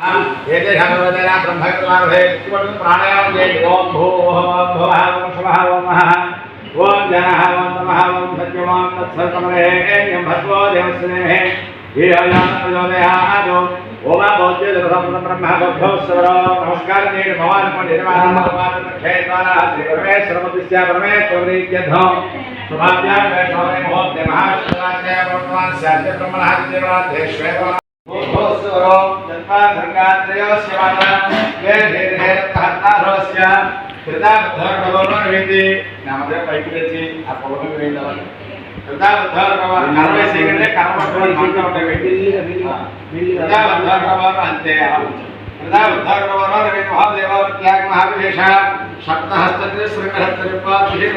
एतेषां वेदना ब्रह्मकृतमारभे प्राणायामं चेत् ॐ भूः ॐ भवः ॐ शवः ओमः ॐ जनः ॐ नमः ॐ सत्यमां तत्सर्वमरेण्यं भर्गो देवस्नेहे ीहयानप्रचोदयादो ओम भोज्यदृतं ब्रह्म बद्धोस्वरो नमस्कार नेड भवान् पण्डितवान् भगवान् क्षेत्राः श्री परमेश्वरमतिस्या परमेश्वरीत्यधं सुभाभ्यां वैष्णवे महोदय महाश्वराज्ञा वर्तमान साध्य ब्रह्मणादिदेवाध्येश्वर भूस्वरो यथा धर्गात्रयो सेवाना ये धेरे तहतारस्य कृता धर्मवर्णविति नामदेव ಪೈಪಿಲಚಿ ಆ ಪೊಲಮೆ ಬೇಯಿಲ್ಲ कृता धर्मवर कार्य सेकंडले कर्म करून मानता होता बेटी कृता धर्मवर अंते कृता धर्मवर विभाव देवा त्याग महाविशेष शब्द हस्तते श्रृंग हस्तते पाद विशेष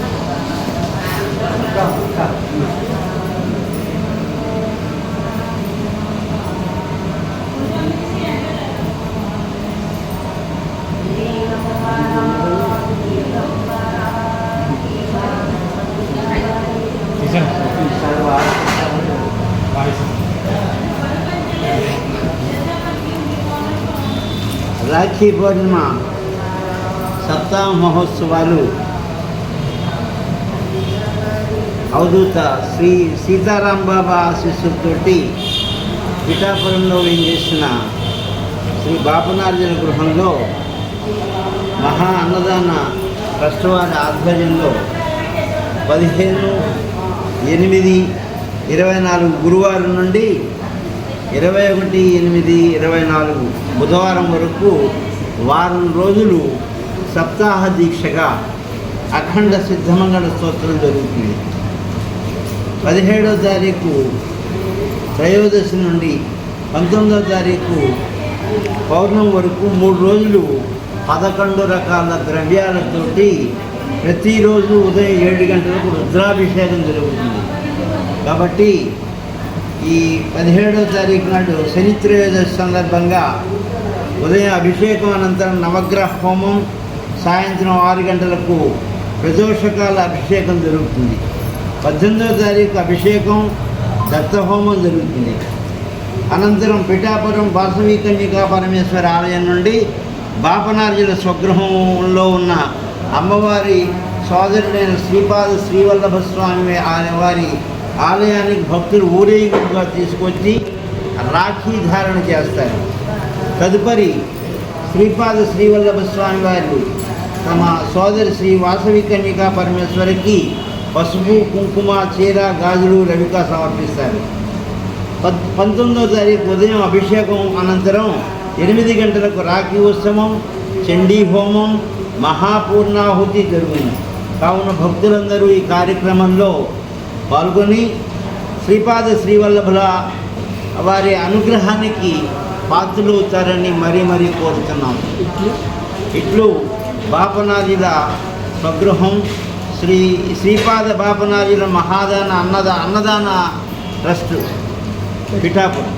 రాఖీ పౌర్ణిమ సప్తాహ మహోత్సవాలు అవధూత శ్రీ సీతారాం బాబా ఆశీస్సులతోటి పిఠాపురంలో చేసిన శ్రీ బాపనార్జున గృహంలో మహా అన్నదాన ట్రస్ట్ వారి ఆధ్వర్యంలో పదిహేను ఎనిమిది ఇరవై నాలుగు గురువారం నుండి ఇరవై ఒకటి ఎనిమిది ఇరవై నాలుగు బుధవారం వరకు వారం రోజులు సప్తాహ దీక్షగా అఖండ సిద్ధమంగళ స్తోత్రం జరుగుతుంది. పదిహేడవ తారీఖు త్రయోదశి నుండి పంతొమ్మిదవ తారీఖు పౌర్ణం వరకు మూడు రోజులు పదకొండు రకాల ద్రవ్యాలతోటి ప్రతిరోజు ఉదయం ఏడు గంటలకు రుద్రాభిషేకం జరుగుతుంది. కాబట్టి ఈ పదిహేడవ తారీఖు నాడు శని త్రయోదశి సందర్భంగా ఉదయం అభిషేకం అనంతరం నవగ్రహ హోమం సాయంత్రం ఆరు గంటలకు ప్రదోషకాల అభిషేకం జరుగుతుంది. పద్దెనిమిదవ తారీఖు అభిషేకం దత్తహోమం జరుగుతుంది. అనంతరం పిఠాపురం బాసవి కన్యకా పరమేశ్వర ఆలయం నుండి బాపనార్జుల స్వగృహంలో ఉన్న అమ్మవారి సోదరుడైన శ్రీపాద శ్రీవల్లభ స్వామి అనే వారి ఆలయానికి భక్తులు ఊరేగింపుగా తీసుకొచ్చి రాఖీ ధారణ చేస్తారు. తదుపరి శ్రీపాద శ్రీవల్లభ స్వామి వారు తమ సోదరి శ్రీ వాసవి కన్యకా పరమేశ్వరికి పసుపు కుంకుమ చీర గాజులు రవిక సమర్పిస్తారు. పద్ పంతొమ్మిదవ తారీఖు ఉదయం అభిషేకం అనంతరం ఎనిమిది గంటలకు రాఖీ ఉత్సవం చండీ హోమం మహాపూర్ణాహుతి జరుగుతుంది కావున భక్తులందరూ ఈ కార్యక్రమంలో పాల్గొని శ్రీపాద శ్రీవల్లభుల వారి అనుగ్రహానికి పాత్రలు అవుతారని మరీ మరీ కోరుతున్నాం. ఇట్లు బాపనాదిల స్వగృహం శ్రీ శ్రీపాద బాపనాదిల మహాదాన అన్నద అన్నదాన ట్రస్ట్ పిఠాపురం.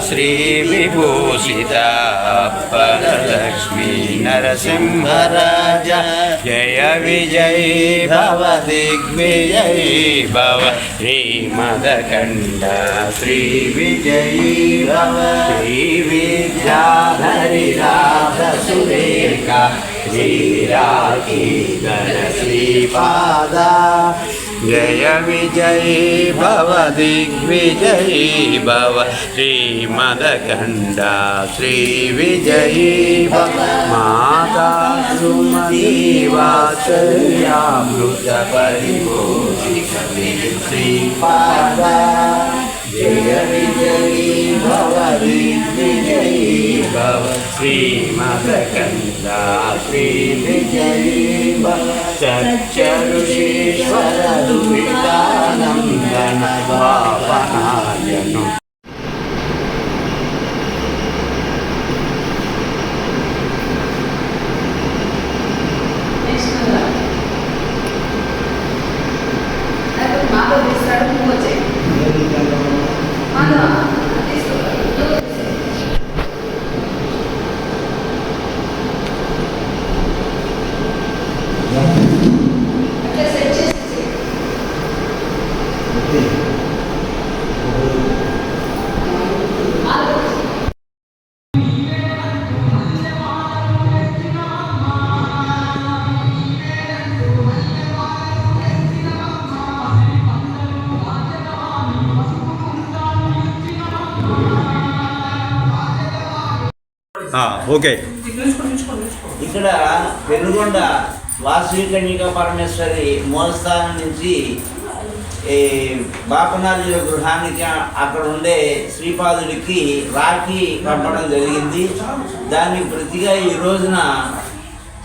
శ్రీ విభూషిత పరలక్ష్మీ నరసింహరాజ జయ విజయ భవ దిగ్విజయ భవ శ్రీమదకండ శ్రీ విజయ భవ శ్రీ విద్యాధరి జయ విజయీ భవ దిగ్విజయీ భవ శ్రీమదకండ శ్రీ విజయీ భవ మాతా సుమతి వాత్సల్యామృత పరిపూర్ణి శ్రీపాద జయ విజయీ భవ దిగ్విజయీ భవ శ్రీమదకండ శ్రీ విజయీ భవ సత్యఋషీశ్వర ఓకే. ఇక్కడ పెనుగొండ వాసవి కన్యక పరమేశ్వరి మూలస్థానం నుంచి ఈ బాపనార్జున గృహానికి అక్కడ ఉండే శ్రీపాదుడికి రాఖీ కట్టడం జరిగింది. దానికి ప్రతిగా ఈ రోజున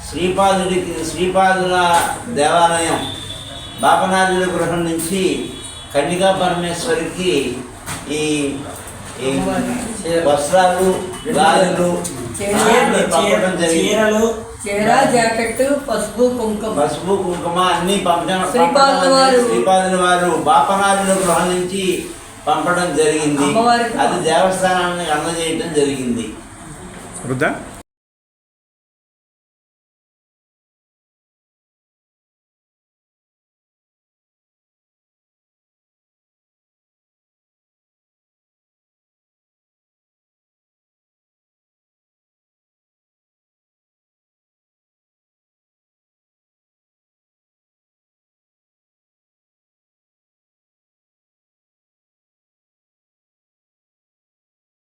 శ్రీపాదుడికి శ్రీపాదుల దేవాలయం బాపనాథుల గృహం నుంచి కన్యకా పరమేశ్వరికి ఈ ఈ వస్త్రాలు గాజులు అన్నీ పంపడం జరిగింది. చీరలు చీర జాకెట్ పసుపు కుంకుమ. పసుపు కుంకుమ అన్ని పంపడం శ్రీపాదుల వారు. శ్రీపాదుల వారు బాపనారుల గృహం నుంచి పంపడం జరిగింది. అది దేవస్థానానికి అందజేయటం జరిగింది. వృద్ధా